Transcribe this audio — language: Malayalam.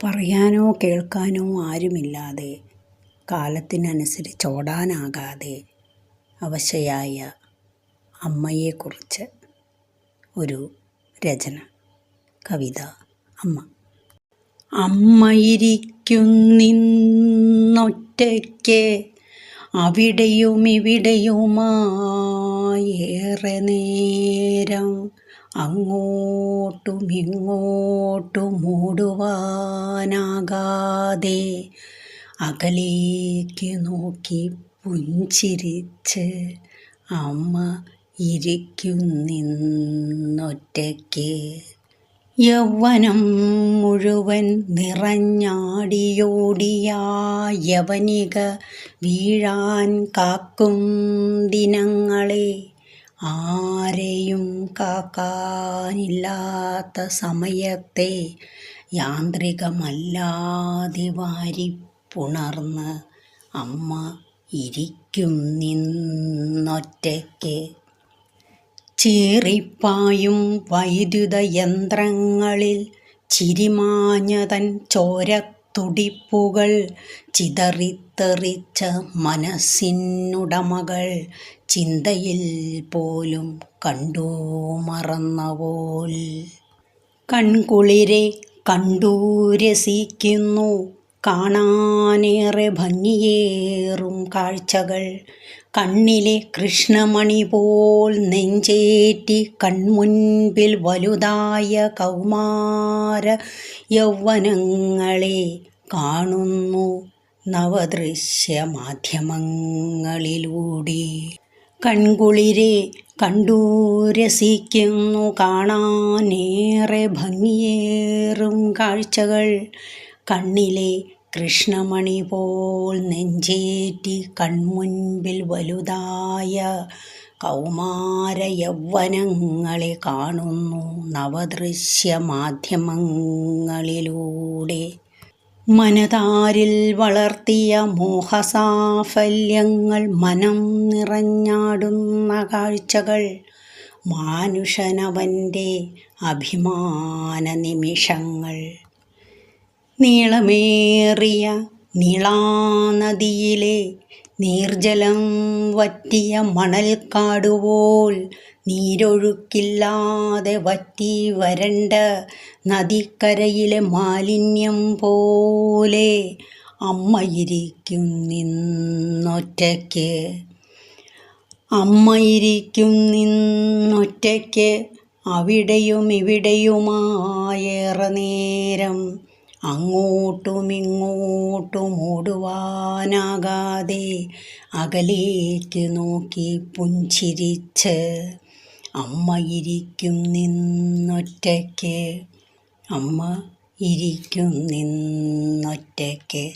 പറയാനോ കേൾക്കാനോ ആരുമില്ലാതെ കാലത്തിനനുസരിച്ചോടാനാകാതെ അവശയായ അമ്മയെക്കുറിച്ച് ഒരു രചന. കവിത അമ്മ. അമ്മയിരിക്കുന്നൊറ്റയ്ക്ക് അവിടെയും ഇവിടെയുമായേറെ നേരം അങ്ങോട്ടും ഇങ്ങോട്ടും ഓടുവാനാകാതെ അകലേക്ക് നോക്കി പുഞ്ചിരിച്ച് അമ്മ ഇരിക്കുന്നിന്നൊറ്റയ്ക്ക് യൗവനം മുഴുവൻ നിറഞ്ഞാടിയോടിയ യവനിക വീഴാൻ കാക്കും ദിനങ്ങളെ ആരെയും കാക്കാനില്ലാത്ത സമയത്തെ യാന്ത്രികമല്ലാതെ വാരിപ്പുണർന്ന് അമ്മ ഇരിക്കും നിന്നൊറ്റയ്ക്ക്. ചീറിപ്പായും വൈദ്യുത യന്ത്രങ്ങളിൽ ചിരിമാഞ്ഞതൻ ചോരത്തുടിപ്പുകൾ ചിതറിത്തെറിച്ച മനസ്സിനുടമകൾ ചിന്തയിൽ പോലും കണ്ടു മറന്നവോൽ കൺകുളിരെ കണ്ടു രസിക്കുന്നു കാണാനേറെ ഭംഗിയേറും കാഴ്ചകൾ. കണ്ണിലെ കൃഷ്ണമണി പോൽ നെഞ്ചേറ്റി കൺമുൻപിൽ വലുതായ കൗമാര യൗവനങ്ങളെ കാണുന്നു നവദൃശ്യ മാധ്യമങ്ങളിലൂടെ കൺകുളിരെ കണ്ടു രസിക്കുന്നു കാണാനേറെ ഭംഗിയേറും കാഴ്ചകൾ. കണ്ണിലെ കൃഷ്ണമണി പോൽ നെഞ്ചേറ്റി കൺമുൻപിൽ വലുതായ കൗമാര യൗവനങ്ങളെ കാണുന്നു നവദൃശ്യ മാധ്യമങ്ങളിലൂടെ. മനതാരിൽ വളർത്തിയ മോഹസാഫല്യങ്ങൾ മനം നിറഞ്ഞാടുന്ന കാഴ്ചകൾ മാനുഷനവന്റെ അഭിമാന നിമിഷങ്ങൾ നീളമേറിയ നീളാനദിയിലെ നീർജലം വറ്റിയ മണൽക്കാടുപോൽ നീരൊഴുക്കില്ലാതെ വറ്റി വരണ്ട നദിക്കരയിലെ മാലിന്യം പോലെ അമ്മയിരിക്കും നിന്നൊറ്റയ്ക്ക്. അമ്മയിരിക്കും നിന്നൊറ്റയ്ക്ക്. അവിടെയും ഇവിടെയുമായേറെ നേരം അങ്ങോട്ടും ഇങ്ങോട്ടും ഓടുവാനാകാതെ അകലേക്ക് നോക്കി പുഞ്ചിരിച്ച് അമ്മ ഇരിക്കും നിന്നൊറ്റയ്ക്ക്. അമ്മ ഇരിക്കും നിന്നൊറ്റയ്ക്ക്.